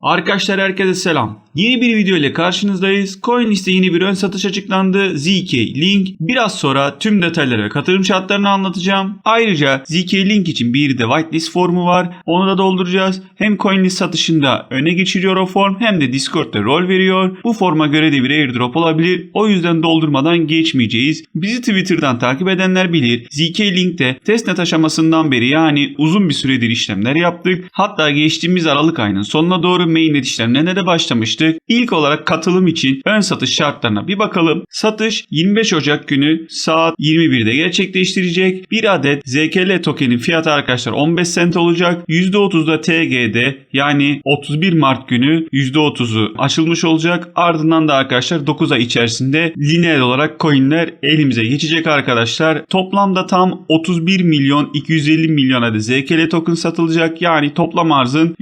Arkadaşlar herkese selam. Yeni bir video ile karşınızdayız. CoinList'te yeni bir ön satış açıklandı. ZK Link. Biraz sonra tüm detayları ve katılım şartlarını anlatacağım. Ayrıca ZK Link için bir de whitelist formu var. Onu da dolduracağız. Hem CoinList satışında öne geçiriyor o form hem de Discord'da rol veriyor. Bu forma göre de bir airdrop olabilir. O yüzden doldurmadan geçmeyeceğiz. Bizi Twitter'dan takip edenler bilir. ZK Link'te testnet aşamasından beri yani uzun bir süredir işlemler yaptık. Hatta geçtiğimiz Aralık ayının sonuna doğru mainnet işlemlerine de başlamıştık. İlk olarak katılım için ön satış şartlarına bir bakalım. Satış 25 Ocak günü saat 21'de gerçekleştirecek. Bir adet ZKL tokenin fiyatı arkadaşlar 15 cent olacak. %30'da TG'de yani 31 Mart günü %30'u açılmış olacak. Ardından da arkadaşlar 9 ay içerisinde lineer olarak coinler elimize geçecek arkadaşlar. Toplamda tam 31 milyon 250 milyon adet ZKL token satılacak. Yani toplam arzın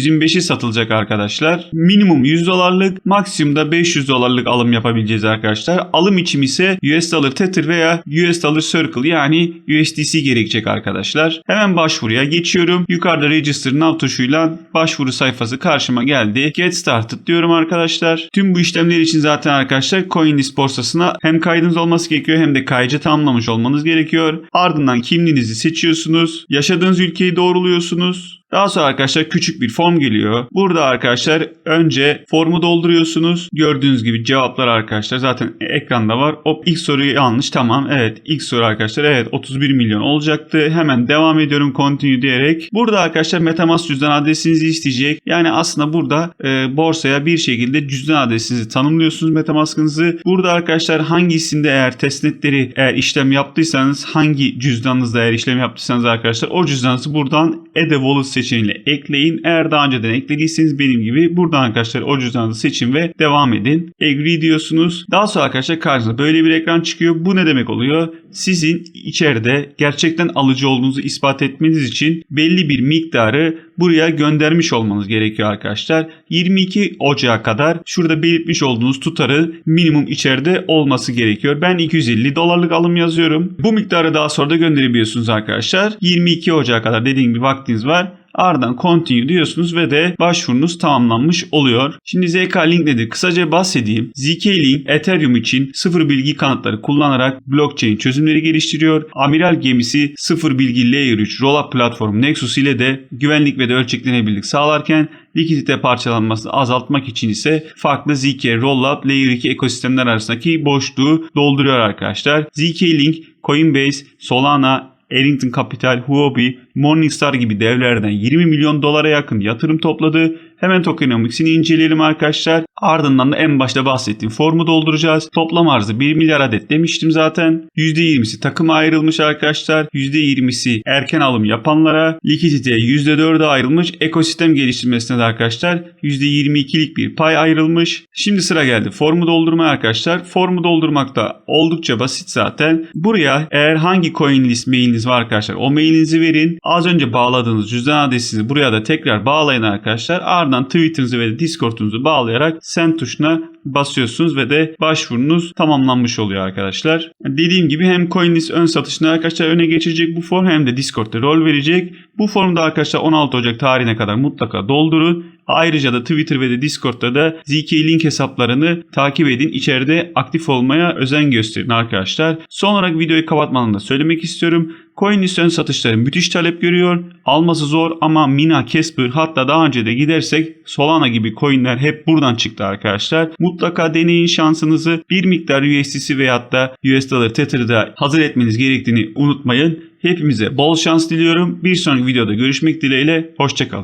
%3,125'i satılacak arkadaşlar. Minimum 100 dolarlık maksimumda 500 dolarlık alım yapabileceğiz arkadaşlar. Alım için ise US Dollar Tether veya US Dollar Circle yani USDC gerekecek arkadaşlar. Hemen başvuruya geçiyorum. Yukarıda Register Now tuşuyla başvuru sayfası karşıma geldi. Get Started diyorum arkadaşlar. Tüm bu işlemler için zaten arkadaşlar CoinList borsasına hem kaydınız olması gerekiyor hem de kayıcı tamamlamış olmanız gerekiyor. Ardından kimliğinizi seçiyorsunuz. Yaşadığınız ülkeyi doğruluyorsunuz. Daha sonra arkadaşlar küçük bir form geliyor. Burada arkadaşlar önce formu dolduruyorsunuz. Gördüğünüz gibi cevaplar arkadaşlar zaten ekranda var. Hop ilk soruyu yanlış tamam. Evet ilk soru arkadaşlar evet 31 milyon olacaktı. Hemen devam ediyorum continue diyerek. Burada arkadaşlar Metamask cüzdan adresinizi isteyecek. Yani aslında burada e, borsaya bir şekilde cüzdan adresinizi tanımlıyorsunuz Metamask'ınızı. Burada arkadaşlar hangisinde eğer testnetleri eğer işlem yaptıysanız hangi cüzdanınızda eğer işlem yaptıysanız arkadaşlar o cüzdanınızı buradan a Wallet seçeneğiyle ekleyin. Eğer daha önceden eklediyseniz benim gibi buradan arkadaşlar o cüzdanınızı seçin ve devam edin. Agree diyorsunuz. Daha sonra arkadaşlar karşınıza böyle bir ekran çıkıyor. Bu ne demek oluyor? Sizin içeride gerçekten alıcı olduğunuzu ispat etmeniz için belli bir miktarı buraya göndermiş olmanız gerekiyor arkadaşlar. 22 Ocağı kadar şurada belirtmiş olduğunuz tutarı minimum içeride olması gerekiyor. Ben 250 dolarlık alım yazıyorum. Bu miktarı daha sonra da gönderebiliyorsunuz arkadaşlar. 22 Ocağı kadar dediğim gibi vaktiniz var. Ardından continue diyorsunuz ve de başvurunuz tamamlanmış oluyor. Şimdi ZK Link nedir? Kısaca bahsedeyim. ZK Link Ethereum için sıfır bilgi kanıtları kullanarak blockchain çözümleri geliştiriyor. Amiral gemisi sıfır bilgi Layer 3 Rollup platformu Nexus ile de güvenlik ve de ölçeklenebilirlik sağlarken likidite parçalanmasını azaltmak için ise farklı ZK Rollup Layer 2 ekosistemler arasındaki boşluğu dolduruyor arkadaşlar. ZK Link, Coinbase, Solana, Ellington Capital, Huobi, Morningstar gibi devlerden 20 milyon dolara yakın yatırım topladı. Hemen tokenomics'ini inceleyelim arkadaşlar. Ardından da en başta bahsettiğim formu dolduracağız. Toplam arzı 1 milyar adet demiştim zaten. %20'si takıma ayrılmış arkadaşlar. %20'si erken alım yapanlara. Likidite %4'e ayrılmış. Ekosistem geliştirmesine de arkadaşlar %22'lik bir pay ayrılmış. Şimdi sıra geldi formu doldurmaya arkadaşlar. Formu doldurmak da oldukça basit zaten. Buraya eğer hangi coin list mailiniz var arkadaşlar o mailinizi verin. Az önce bağladığınız cüzdan adresinizi buraya da tekrar bağlayın arkadaşlar. Ardından Twitter'ınızı ve Discord'unuzu bağlayarak send tuşuna basıyorsunuz ve de başvurunuz tamamlanmış oluyor arkadaşlar. Dediğim gibi hem CoinList ön satışını arkadaşlar öne geçirecek bu form hem de Discord'da rol verecek. Bu formda arkadaşlar 16 Ocak tarihine kadar mutlaka doldurun. Ayrıca da Twitter ve de Discord'da da ZK Link hesaplarını takip edin. İçeride aktif olmaya özen gösterin arkadaşlar. Son olarak videoyu kapatmadan da söylemek istiyorum. Ön satışları müthiş talep görüyor. Alması zor ama Mina, Casper hatta daha önce de gidersek Solana gibi coinler hep buradan çıktı arkadaşlar. Mutlaka deneyin şansınızı. Bir miktar USDC veyahut da US Dollar Tether'da hazır etmeniz gerektiğini unutmayın. Hepimize bol şans diliyorum. Bir sonraki videoda görüşmek dileğiyle. Hoşçakalın.